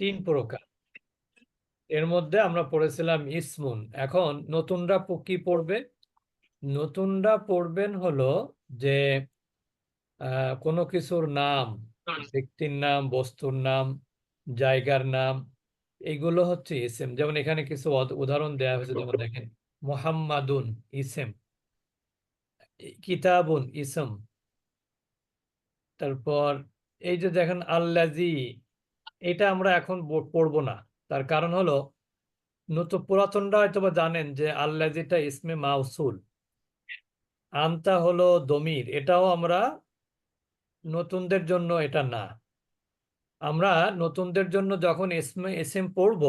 তিন প্রকার। এর মধ্যে আমরা পড়েছিলাম ইসমুন। এখন নতুনরা কি পড়বে? নতুনরা পড়বেন হলো যে কোনো কিছুর নাম ব্যক্তির নাম বস্তুর নাম জায়গার নাম এগুলো হচ্ছে ইসেম। যেমন এখানে কিছু উদাহরণ দেওয়া হয়েছে যেমন দেখেন মোহাম্মাদুন ইসেম কিতাবুন ইসম। তারপর এই যে দেখেন আল্লাজি এটা আমরা এখন পড়ব না। তার কারণ হলো নতুন পুরাতনরা হয়তো জানেন যে আল্লাজিটা ইসমে মাউসুল। আনতা হলো দমির। এটাও আমরা নতুনদের জন্য এটা না। আমরা নতুনদের জন্য যখন ইসমে, ইসেম পড়ব,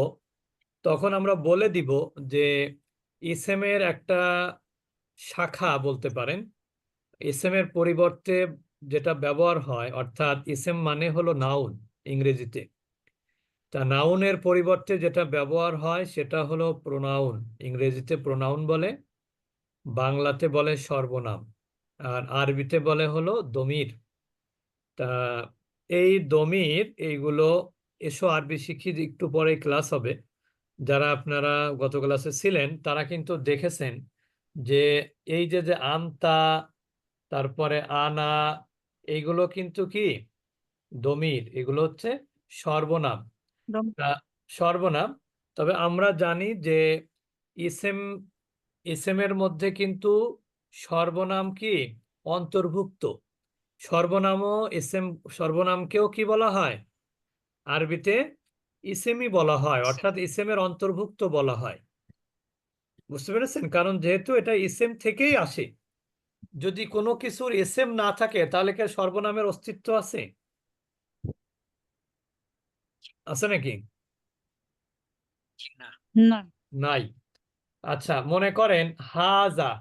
তখন আমরা বলে দিব যে ইসেমের একটা শাখা বলতে পারেন। ইসেমের পরিবর্তে যেটা ব্যবহার হয়, অর্থাৎ ইসেম মানে হলো নাউন ইংরেজিতে। তা নাউনের পরিবর্তে যেটা ব্যবহার হয় সেটা হলো প্রোনাউন ইংরেজিতে প্রোনাউন বলে, বাংলাতে বলে সর্বনাম, আর আরবিতে বলে হলো দমির। তা এই দমির, এইগুলো এসো আরবি শিখি, একটু পরে ক্লাস হবে। যারা আপনারা গত ক্লাসে ছিলেন, তারা কিন্তু দেখেছেন যে এই যে যে আনতা, তারপরে আনা, এইগুলো কিন্তু কি? দমির, এগুলো হচ্ছে সর্বনাম। সর্বনাম। তবে আমরা জানি যে ইসেম ইসেমের মধ্যে কিন্তু সর্বনাম কি? অন্তর্ভুক্ত। সর্বনামও ইসেম সর্বনামকেও কি বলা হয়? আরবিতে ইসেমই বলা হয় অর্থাৎ ইসেমের অন্তর্ভুক্ত বলা হয়। বুঝতে পেরেছেন? কারণ যেহেতু এটা ইসেম থেকেই আসে যদি কোনো কিছুর এসএম না থাকে তাহলে কি সর্বনামের অস্তিত্ব আছে? আছে নাকি? নাই। আচ্ছা মনে করেন হাজা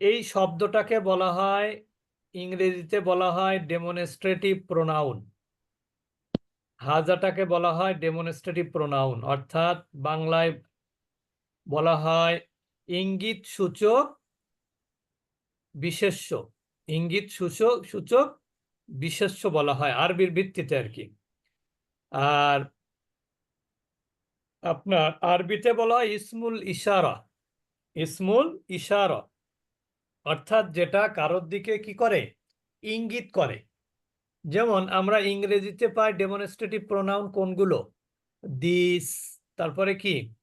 এই শব্দটাকে বলা হয় ইংরেজিতে বলা হয় ডেমনস্ট্রেটিভ প্রোনাউন হাজাটাকে বলা হয় ডেমনস্ট্রেটিভ প্রোনাউন অর্থাৎ বাংলায় বলা হয় ইঙ্গিত সূচক বিশেষ্য। ইঙ্গিত সূচক সূচক বিশেষ্য বলা হয় আরবির ভিত্তিতে আর কি। আর আপনার আরবিতে বলা ইসমুল ইশারা। ইসমুল ইশারা। অর্থাৎ যেটা কারোর দিকে কি করে? ইঙ্গিত করে। যেমন আমরা ইংরেজিতে পাই ডেমনস্ট্রেটিভ প্রোনাউন কোনগুলো? দিস তারপরে কি?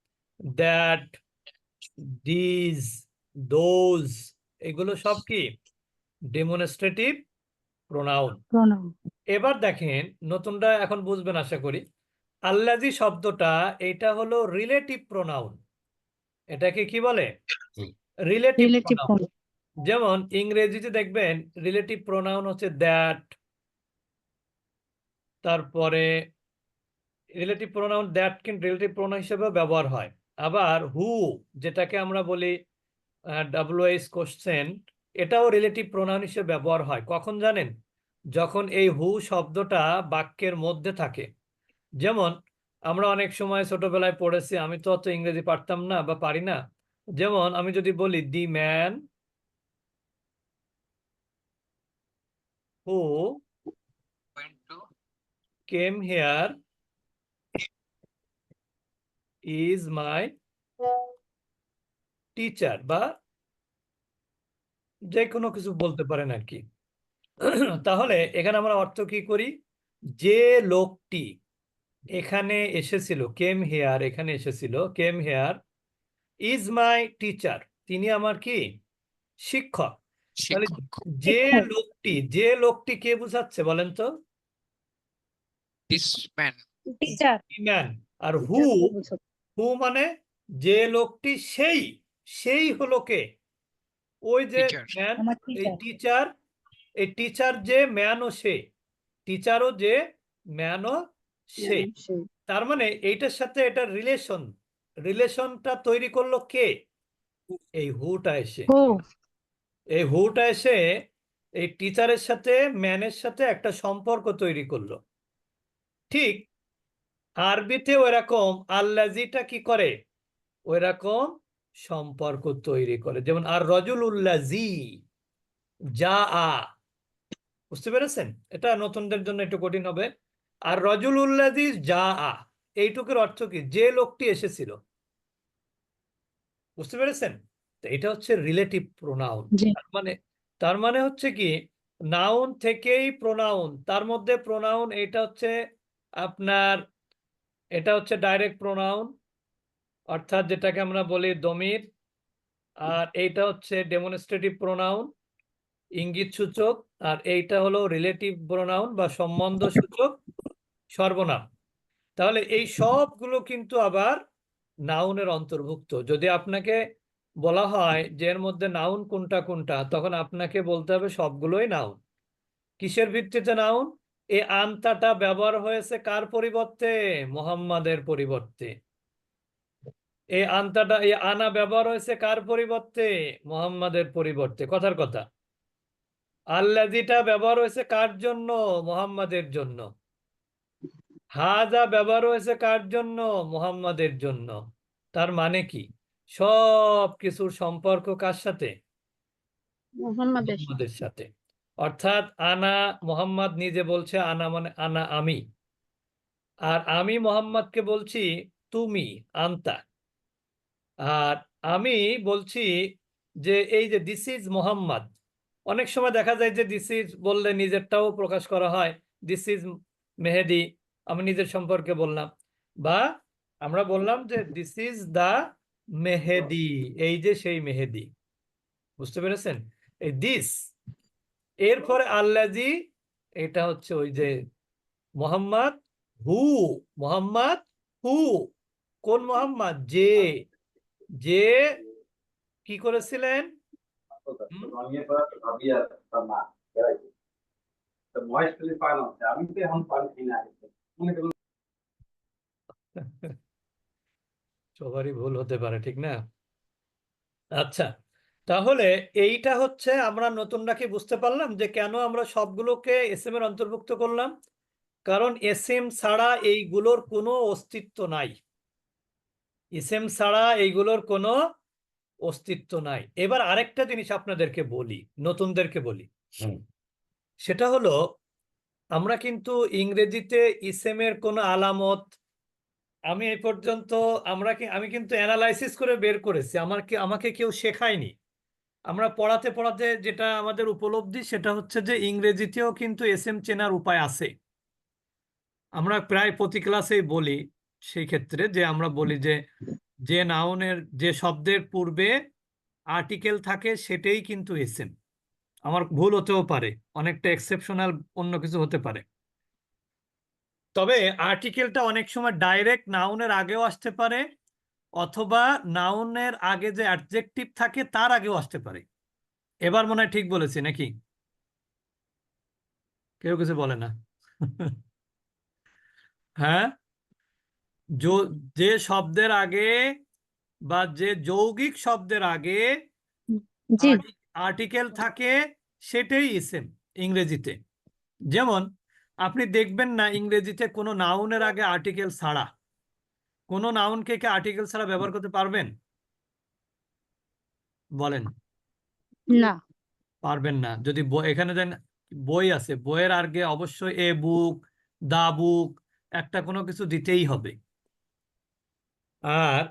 দ্যাট দিস দোজ এগুলো সব কি? ডেমনস্ট্রেটিভ প্রোনাউন প্রণাম এবার দেখেন নতুনরা এখন বুঝবেন আশা করি। আল্লাজি শব্দটা এটা হলো রিলেটিভ প্রোনাউন এটাকে কি বলে? রিলেটিভ রিলেটিভ প্রোনাউন যেমন ইংরেজিতে দেখবেন রিলেটিভ প্রোনাউন হচ্ছে দ্যাট তারপরে রিলেটিভ প্রোনাউন দ্যাট কিন্তু রিলেটিভ প্রোনাউন হিসেবে ব্যবহার হয়। আবার হু যেটাকে আমরা বলি ডাব্লিউএস কোশ্চেন এটাও রিলেটিভ প্রোনাউন হিসেবে ব্যবহার হয়। কখন জানেন? যখন এই হু শব্দটা বাক্যের মধ্যে থাকে। যেমন, আমরা অনেক সময় ছোটবেলায় পড়েছি, আমি তো অত ইংরেজি পারতাম না বা পারি না। যেমন, আমি যদি বলি, the man who came here is my teacher বা যে কোনো কিছু বলতে পারেন আর কি। তাহলে এখানে আমরা অর্থ কি করি? যে লোকটি এখানে এসেছিল কেম হেয়ার এখানে এসেছিল came here is my teacher তিনি আমার কি? শিক্ষক। তাহলে যে লোকটি যে লোকটি কে বুঝাচ্ছে বলেন তো? This man. টিচার ম্যান আর হু হু মানে যে লোকটি সেই সেই হলো কে? ওই যে ম্যান এই টিচার এই টিচার যে ম্যান ও সে টিচারও যে ম্যান ও সে। তার মানে এইটার সাথে এটা রিলেশন রিলেশনটা তৈরি করল কে? এই হুটা এসে। এই হুটা এসে এই টিচারের সাথে ম্যানের সাথে একটা সম্পর্ক তৈরি করল। ঠিক আরবিতে ওইরকম আল্লাজিটা কি করে? ওইরকম সম্পর্ক তৈরি করে। যেমন আর রজুল উল্লাজি যা আ বুঝতে পেরেছেন? এটা নতুনদের জন্য একটু কঠিন হবে। আর রজুল উল্লাজি যা আ এইটুকুর অর্থ কি? যে লোকটি এসেছিল। বুঝতে পেরেছেন? তো এটা হচ্ছে রিলেটিভ প্রোনাউন তার মানে তার মানে হচ্ছে কি? নাউন থেকেই প্রোনাউন তার মধ্যে প্রোনাউন এটা হচ্ছে আপনার এটা হচ্ছে ডাইরেক্ট প্রোনাউন অর্থাৎ যেটাকে আমরা বলি দমির, আর এইটা হচ্ছে ডেমনস্ট্রেটিভ প্রোনাউন ইঙ্গিত সূচক, আর এইটা হলো রিলেটিভ প্রোনাউন বা সম্বন্ধ সূচক, সর্বনাম। তাহলে এই সবগুলো কিন্তু আবার নাউনের অন্তর্ভুক্ত। যদি আপনাকে বলা হয় যে এর মধ্যে নাউন কোনটা কোনটা, তখন আপনাকে বলতে হবে সবগুলোই নাউন কিসের ভিত্তিতে নাউন এই আনতাটা ব্যবহার হয়েছে কার পরিবর্তে? মোহাম্মদের পরিবর্তে। এই আনতাটা এই আনা ব্যবহার হয়েছে কার পরিবর্তে? মোহাম্মদের পরিবর্তে। কথার কথা। আল্লাদিটা ব্যবহার হয়েছে কার জন্য? মোহাম্মদের জন্য। হাজা ব্যবহার হয়েছে কার জন্য? মোহাম্মদের জন্য। তার মানে কি? সব কিছুর সম্পর্ক কার সাথে? সাথে। মোহাম্মদের সাথে। অর্থাৎ আনা মোহাম্মদ নিজে বলছে আনা মানে আনা আমি। আর আমি মোহাম্মদকে বলছি তুমি আন্তা। আর আমি বলছি যে, এই যে দিস ইজ মোহাম্মদ অনেক সময় দেখা যায় যে দিস ইজ বললে নিজেরটাও প্রকাশ করা হয় দিস ইজ মেহেদি আমি নিজের সম্পর্কে বললাম। বা আমরা বললাম যে দিস ইজ দা মেহেদি এই যে, সেই মেহেদি বুঝতে পেরেছেন? এই দিস এরপরে আল্লাজি এটা হচ্ছে ওই যে মোহাম্মদ হু মোহাম্মদ হু কোন মোহাম্মদ যে যে কি করেছিলেন? সবারই ভুল হতে পারে ঠিক না? আচ্ছা তাহলে এইটা হচ্ছে আমরা নতুনরা কি বুঝতে পারলাম যে কেন আমরা সবগুলোকে এসএম এর অন্তর্ভুক্ত করলাম? কারণ এসএম ছাড়া এইগুলোর কোনো অস্তিত্ব নাই। এসএম ছাড়া এইগুলোর কোনো অস্তিত্ব নাই। এবার আরেকটা জিনিস আপনাদেরকে বলি নতুনদেরকে বলি। সেটা হলো আমরা কিন্তু ইংরেজিতে ইসেমের কোনো আলামত আমি এই পর্যন্ত আমরা কি আমি কিন্তু অ্যানালাইসিস করে বের করেছি আমার কি আমাকে কেউ শেখায়নি। আমরা পড়াতে পড়াতে যেটা আমাদের উপলব্ধি সেটা হচ্ছে যে ইংরেজিতেও কিন্তু এসএম চেনার উপায় আছে। আমরা প্রায় প্রতি ক্লাসেই বলি সেই ক্ষেত্রে যে আমরা বলি যে যে নাউনের যে শব্দের পূর্বে আর্টিকেল থাকে সেটাই কিন্তু এসএম। আমার ভুল হতেও পারে, অনেকটা এক্সেপশনাল অন্য কিছু হতে পারে। তবে আর্টিকেলটা অনেক সময় ডাইরেক্ট নাউনের আগেও আসতে পারে, অথবা নাউনের আগে যে অ্যাডজেক্টিভ থাকে তার আগেও আসতে পারে। এবার মনে হয় ঠিক বলেছি নাকি? কেউ কিছু বলে না। হ্যাঁ? যো- শব্দের আগে বা যে যৌগিক শব্দের আগে আর্টিকেল থাকে সেটাই ইসেম ইংরেজিতে। যেমন আপনি দেখবেন না ইংরেজিতে কোনো নাউনের আগে আর্টিকেল ছাড়া। কোনো নাউনকে কি আর্টিকেল ছাড়া ব্যবহার করতে পারবেন? বলেন। না। পারবেন না। যদি এখানে দেন বই আছে। বইয়ের আগে অবশ্যই এ বুক দা বুক একটা কোনো কিছু দিতেই হবে। আর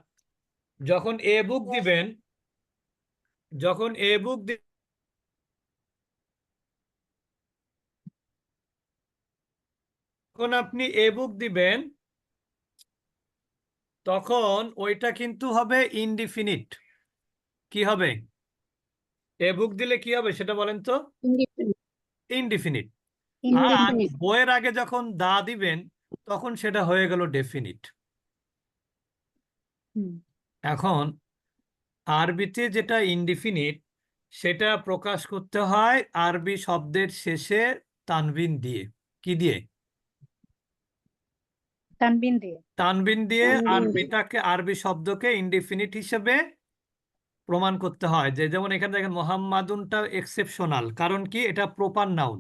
যখন এ বুক দিবেন যখন এ বুক যখন আপনি এ বুক দিবেন তখন ওইটা কিন্তু হবে ইনডিফিনিট কি হবে? এ বুক দিলে কি হবে সেটা বলেন তো? ইনডিফিনিট আর বইয়ের আগে যখন দা দিবেন তখন সেটা হয়ে গেল ডেফিনিট এখন আরবিতে যেটা ইনডিফিনিট সেটা প্রকাশ করতে হয় আরবি শব্দের শেষে তানবিন দিয়ে। কি দিয়ে? তানবিন দিয়ে। তানবিন দিয়ে আরবিটাকে আরবি শব্দকে ইনডিফিনিট হিসেবে প্রমাণ করতে হয়। যে যেমন এখানে দেখেন মোহাম্মাদুনটা এক্সেপশনাল কারণ কি? এটা প্রপার নাউন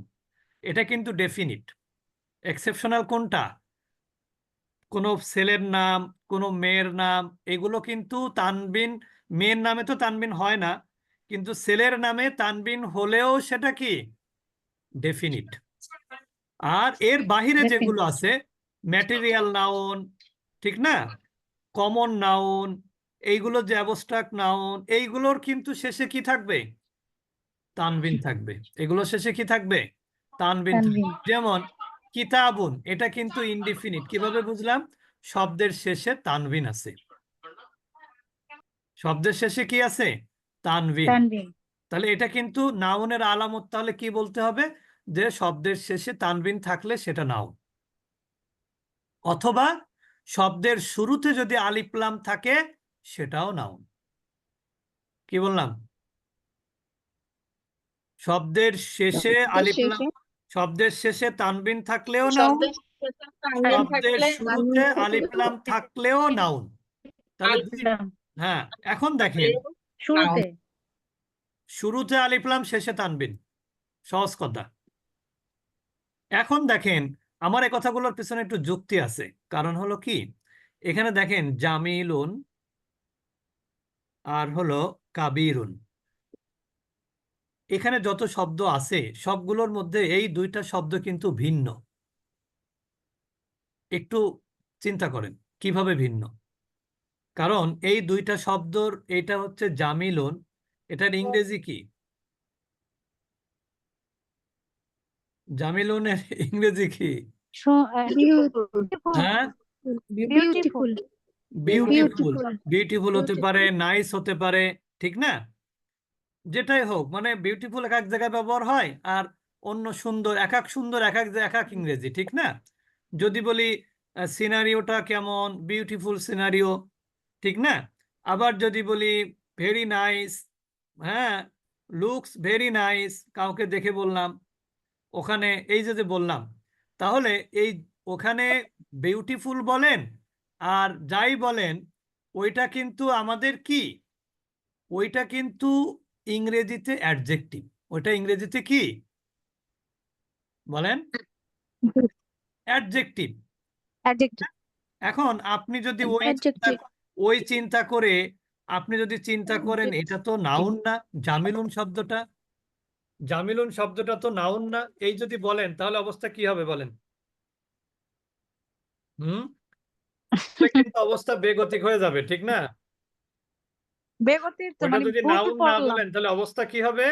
এটা কিন্তু ডেফিনিট এক্সেপশনাল কোনটা? কোনো ছেলের নাম কোনো মেয়ের নাম এগুলো কিন্তু তানবিন মেয়ের নামে তো তানবিন হয় না কিন্তু ছেলের নামে তানবিন হলেও সেটা কি? ডেফিনিট আর এর বাহিরে যেগুলো আছে ম্যাটেরিয়াল নাউন ঠিক না? কমন নাউন এইগুলো যে অ্যাবস্ট্রাক্ট নাউন এইগুলোর কিন্তু শেষে কি থাকবে? তানবিন থাকবে। এগুলো শেষে কি থাকবে? তানবিন থাকবে। তানবিন। যেমন কিতাবুন এটা কিন্তু ইনডিফিনিট কীভাবে বুঝলাম? শব্দের শেষে তানবিন আছে। শব্দের শেষে কি আছে? তানবিন তাহলে এটা কিন্তু নাউনের আলামত তাহলে কি বলতে হবে? যে শব্দের শেষে তানবিন থাকলে সেটা নাউন। অথবা শব্দের শুরুতে যদি আলিপ্লাম থাকে সেটাও নাউন। কি বললাম? শব্দের শেষে আলিপ্লাম শব্দের শেষে তানবিন থাকলেও নাউন। শব্দের শুরুতে আলিপ্লাম থাকলেও নাউন। তাহলে হ্যাঁ এখন দেখেন। শুরুতে। শুরুতে আলিপ্লাম শেষে তানবিন। সহজ কথা। এখন দেখেন আমার এই কথাগুলোর পিছনে একটু যুক্তি আছে। কারণ হলো কি? এখানে দেখেন জামিলুন আর হলো কাবিরুন। এখানে যত শব্দ আছে সবগুলোর মধ্যে এই দুইটা শব্দ কিন্তু ভিন্ন। একটু চিন্তা করেন কীভাবে ভিন্ন? কারণ এই দুইটা শব্দর এটা হচ্ছে জামিলন এটার ইংরেজি কি? জামিলুনের ইংরেজি কি? হ্যাঁ? বিউটিফুল বিউটিফুল বিউটিফুল হতে পারে নাইস হতে পারে ঠিক না? যেটাই হোক মানে বিউটিফুল এক এক জায়গায় ব্যবহার হয় আর অন্য সুন্দর, এক এক সুন্দর, এক এক এক এক ইংরেজি, ঠিক না? যদি বলি সিনারিওটা কেমন? বিউটিফুল সিনারিও ঠিক না? আবার যদি বলি ভেরি নাইস হ্যাঁ? লুকস ভেরি নাইস কাউকে দেখে বললাম, ওখানে এই যে যে বললাম, তাহলে এই ওখানে বিউটিফুল বলেন আর যাই বলেন, ওইটা কিন্তু আমাদের কি? ওইটা কিন্তু ইংরেজিতে অ্যাডজেক্টিভ ওইটা ইংরেজিতে কি? বলেন। অ্যাডজেক্টিভ এখন আপনি যদি ওই ওই চিন্তা করে আপনি যদি চিন্তা করেন এটা তো নাউন না জামিলুন শব্দটা জামিলুন শব্দটা তো নাউন না এই যদি বলেন তাহলে অবস্থা কি হবে বলেন? হুম? কিন্তু অবস্থা বেগতিক হয়ে যাবে ঠিক না? বেগতির ওটা মানে যদি ভুল নাউন না বলেন তাহলে অবস্থা কি হবে?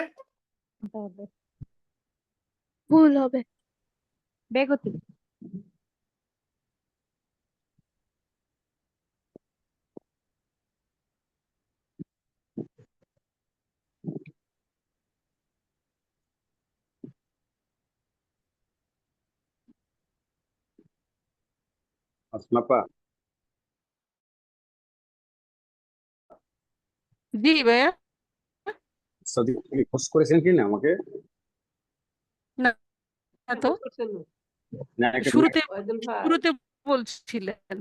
ভুল হবে। বেগতি আসমাপা জি ভাইয়া সদিক আপনি করেছেন কি না আমাকে? না তো। না শুরুতে শুরুতে বলছিলেন।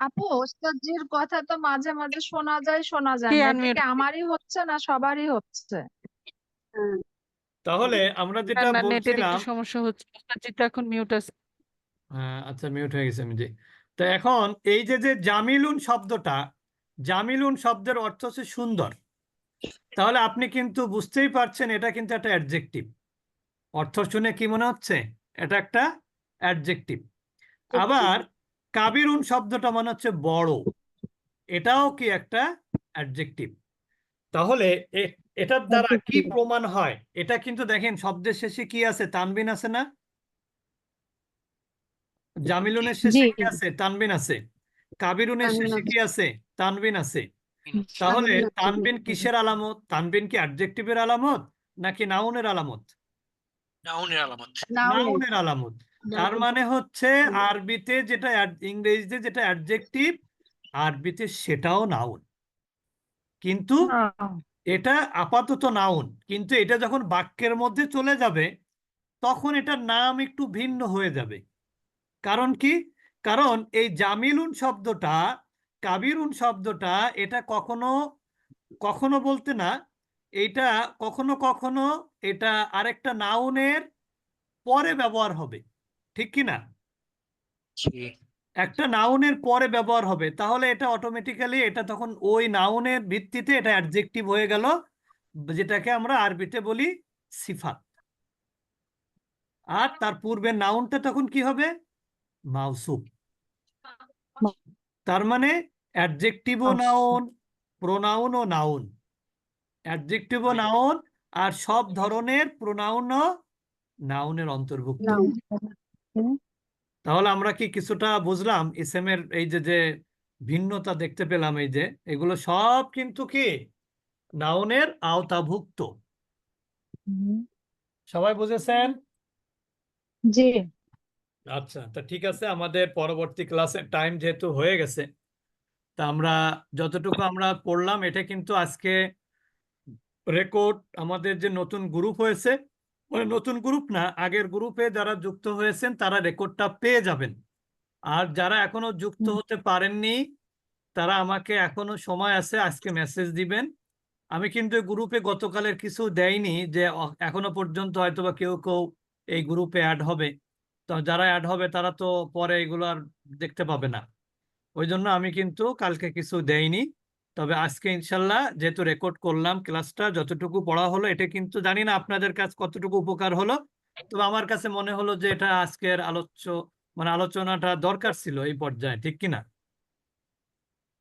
আপু ওস্তাদজির কথা তো মাঝে মাঝে শোনা যায় শোনা যায় না। এটা আমারই হচ্ছে না সবারই হচ্ছে? তাহলে আমরা যেটা না নেটের বলছিলাম সমস্যা হচ্ছে এখন মিউট আছে। হ্যাঁ আচ্ছা মিউট হয়ে গেছে আমি যে তো এখন এই যে যে জামিলুন শব্দটা জামিলুন শব্দের অর্থ হচ্ছে সুন্দর। তাহলে আপনি কিন্তু বুঝতেই পারছেন এটা কিন্তু একটা অ্যাডজেক্টিভ অর্থ শুনে কি মনে হচ্ছে? এটা একটা অ্যাডজেক্টিভ আবার কাবিরুন শব্দটা মনে হচ্ছে বড়। এটাও কি একটা অ্যাডজেক্টিভ তাহলে এটার দ্বারা কি প্রমাণ হয়? এটা কিন্তু দেখেন শব্দের শেষে কি আছে? তানবিন আছে না? জামিলুনের শেষে কি আছে? তানবিন আছে। কাবিরুনের শেষে কি আছে? তানবিন আছে। তাহলে তানবিন কিসের আলামত? তানবিন কি অ্যাডজেক্টিভের আলামত নাকি নাউনের আলামত? নাউনের আলামত। নাউনের আলামত। তার মানে হচ্ছে আরবিতে যেটা ইংরেজিতে যেটা অ্যাডজেক্টিভ আরবিতে সেটাও নাউন কিন্তু এটা আপাতত নাউন কিন্তু এটা যখন বাক্যের মধ্যে চলে যাবে তখন এটার নাম একটু ভিন্ন হয়ে যাবে। কারণ কি? কারণ এই জামিলুন শব্দটা কাবিরুন শব্দটা এটা কখনো কখনো বলতে না এটা কখনো কখনো এটা আরেকটা নাউনের পরে ব্যবহার হবে ঠিক কি না? একটা নাউনের পরে ব্যবহার হবে তাহলে এটা অটোমেটিক্যালি এটা তখন ওই নাউনের ভিত্তিতে এটা অ্যাডজেক্টিভ হয়ে গেল যেটাকে আমরা আরবিতে বলি সিফাত। আর তার পূর্বে নাউনটা তখন কি হবে? মাউসুফ তার মানে অ্যাডজেক্টিভ ও নাউন প্রোনাউন ও নাউন অ্যাডজেক্টিভ ও নাউন আর সব ধরনের প্রোনাউন ও নাউনের অন্তর্ভুক্ত তাহলে আমরা কি কিছুটা বুঝলাম ইসেমের এই যে যে ভিন্নতা দেখতে পেলাম এই যে এগুলো সব কিন্তু কি? নাউনের আওতাভুক্ত। সবাই বুঝেছেন? জি। আচ্ছা তা ঠিক আছে আমাদের পরবর্তী ক্লাসের টাইম যেহেতু হয়ে গেছে তা আমরা যতটুকু আমরা পড়লাম এটা কিন্তু আজকে রেকর্ড আমাদের যে নতুন গ্রুপ হয়েছে মানে নতুন গ্রুপ না আগের গ্রুপে যারা যুক্ত হয়েছেন তারা রেকর্ডটা পেয়ে যাবেন। আর যারা এখনও যুক্ত হতে পারেননি তারা আমাকে এখনও সময় আছে আজকে মেসেজ দিবেন। আমি কিন্তু গ্রুপে গতকালের কিছু দেয়নি যে এখনও পর্যন্ত হয়তো বা কেউ কেউ এই গ্রুপে অ্যাড হবে। তো যারা অ্যাড হবে তারা তো পরে এগুলো আর দেখতে পাবে না। ওই জন্য আমি কিন্তু কালকে কিছু দেইনি। তবে আজকে ইনশাল্লাহ যেহেতু রেকর্ড করলাম ক্লাসটা যতটুকু পড়া হলো এটা কিন্তু জানি না আপনাদের কাছে কতটুকু উপকার হলো। তবে আমার কাছে মনে হলো যে এটা আজকের আলোচ্য মানে আলোচনাটা দরকার ছিল এই পর্যায়ে ঠিক কি না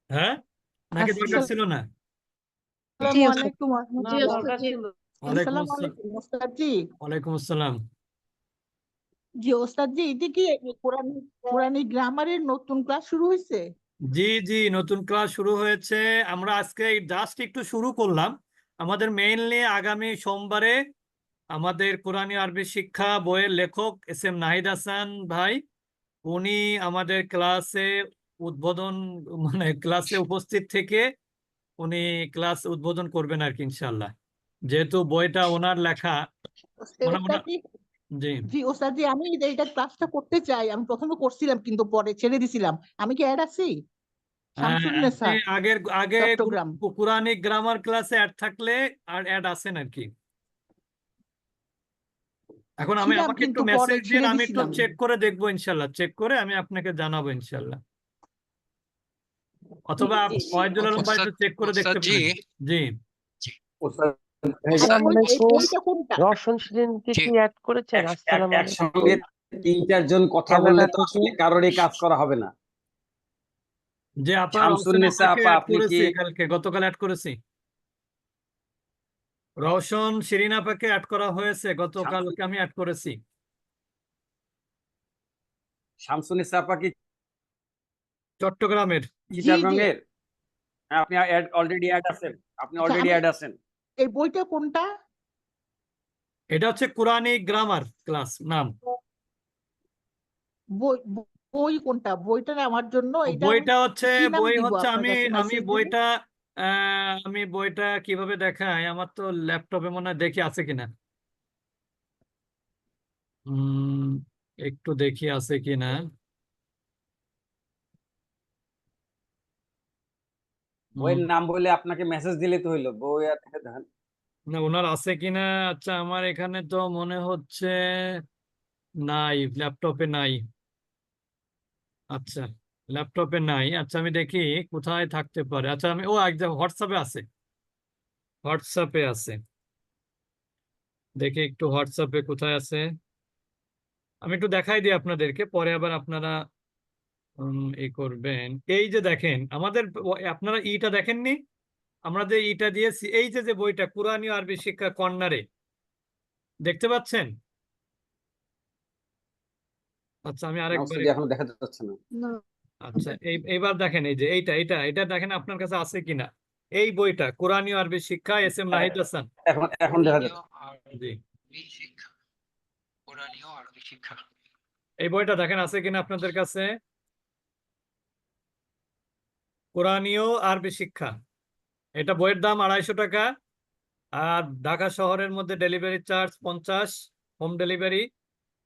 হ্যাঁ? নাকি দরকার ছিল না? জি ওস্তাদ। ওয়ালাইকুম আসসালাম জি ওয়ালাইকুম আসসালাম। ওস্তাদ জি এটা কি কোরআন গ্রামারের নতুন ক্লাস শুরু হয়েছে জি জি নতুন ক্লাস শুরু হয়েছে। আমরা আজকে জাস্ট একটু শুরু করলাম। আমাদের মেইনলি আগামী সোমবারে আমাদের কোরআনী আরবি শিক্ষা বইয়ের লেখক এস এম নাহিদ হাসান ভাই উনি আমাদের ক্লাসে উদ্বোধন মানে ক্লাসে উপস্থিত থেকে উনি ক্লাস উদ্বোধন করবেন আর কি ইনশাল্লাহ যেহেতু বইটা ওনার লেখা জি ওস্তাদ জি আমি এই- এইটা ক্লাসটা করতে চাই আমি প্রথমে করছিলাম কিন্তু পরে ছেড়ে দিছিলাম আমি কি অ্যাড আছি আগের আগে চট্টগ্রাম গ্রামার ক্লাসে অ্যাড থাকলে আর অ্যাড আছেন আর কি এখন আমি আমাকে একটু মেসেজ দিন আমি একটু চেক করে দেখব ইনশাল্লাহ চেক করে আমি আপনাকে জানাব ইনশাল্লাহ অথবা। ফয়জুল আলম ভাই চেক করে দেখতে পারেন জি জি। কি অ্যাড করেছেন? এক- এক- আসসালামু আলাইকুম। একসঙ্গে তিন চারজন কথা বললে তো আসলে কারোরই কাজ করা হবে না। যে আপা শামসুন্নেসা আপা অ্যাড আপনি কি কালকে গতকাল অ্যাড করেছি। রওশন শিরিন আপাকে অ্যাড করা হয়েছে গতকালকে আমি অ্যাড করেছি। শামসুন্নিসা আপা কি চট্টগ্রামের। জি হ্যাঁ, আপনি অলরেডি অ্যাড আছেন। আপনি আচ্ছা, অলরেডি অ্যাড আছেন। এই বইটা কোনটা? এটা হচ্ছে কোরআনিক গ্রামার ক্লাস নাম। বই বই কোনটা? বইটা না আমার জন্য বইটা হচ্ছে বই হচ্ছে আমি আমি বইটা? আমি বইটা কীভাবে দেখাই? আমার তো ল্যাপটপে মনে হয় দেখি আছে কিনা। একটু দেখি আছে কিনা। বইয়ের নাম বলে আপনাকে মেসেজ দিলে তো হইল বই আর না ওনার আছে কিনা? আচ্ছা আমার এখানে তো মনে হচ্ছে নাই ল্যাপটপে নাই। আচ্ছা ল্যাপটপে নাই। আচ্ছা আমি দেখি কোথায় থাকতে পারে। আচ্ছা আমি ও একদম হোয়াটসঅ্যাপে আছে। হোয়াটসঅ্যাপে আছে। দেখি একটু হোয়াটসঅ্যাপে কোথায় আছে। আমি একটু দেখাই দিই আপনাদেরকে পরে আবার আপনারা ই করবেন। এই যে দেখেন আমাদের আপনারা ইটা দেখেননি? আমরা যে ইটা দিয়েছি এই যে যে বইটা কোরআনী আরবি শিক্ষা কর্নারে দেখতে পাচ্ছেন? আচ্ছা আমি আরেকবার এখন দেখা যাচ্ছে না? আচ্ছা এই এইবার দেখেন এই যে এইটা এটা এটা দেখেন আপনার কাছে আছে কিনা? এই বইটা কোরআনী আরবি শিক্ষা এস এম নাহিদ হাসান। এখন এখন দেখা যাচ্ছে। জি আরবি শিক্ষা কোরআনীয় আরবি শিক্ষা। এই বইটা দেখেন আছে কিনা আপনাদের কাছে? কোরআনীয় আরবি শিক্ষা। এটা বইয়ের দাম আড়াইশো টাকা আর ঢাকা শহরের মধ্যে ডেলিভারি চার্জ পঞ্চাশ হোম ডেলিভারি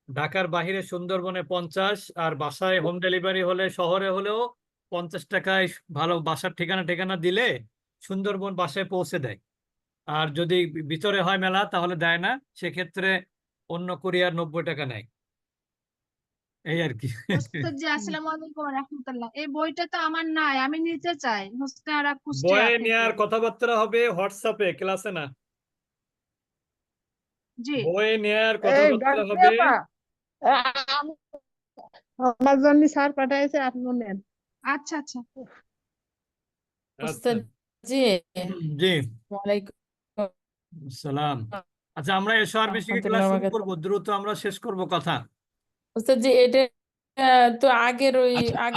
ঢাকার বাহিরে সুন্দরবনে পঞ্চাশ আর বাসায় হোম ডেলিভারি হলে শহরে হলেও পঞ্চাশ টাকায় ভালো বাসার ঠিকানা ঠিকানা দিলে সুন্দরবন বাসায় পৌঁছে দেয়। আর যদি ভিতরে হয় মেলা তাহলে দেয় না, সেক্ষেত্রে অন্য কুরিয়ার নব্বই টাকা নেয়। এই আর কি। আসসালামু আলাইকুম রাহমাতুল্লাহ এই বইটা তো আমার নাই আমি নিতে চাই। হোসনে আরা কুষ্টিয়া নেওয়ার কথাবার্তা হবে হোয়াটসঅ্যাপে ক্লাসে না। জি। বই নেয়ার কথা এই হবে। আমার জন্য স্যার পাঠাইছে আপনি নেন। আচ্ছা আচ্ছা। আচ্ছা। ওস্তাদ জি। জি ওয়ালাইকুম। সালাম। আচ্ছা আমরা এসো আর বেশি ক্লাস। করব দ্রুত আমরা শেষ করব কথা। ওস্তাদ জি এটা তো আগের ওই আচ্ছা, আগে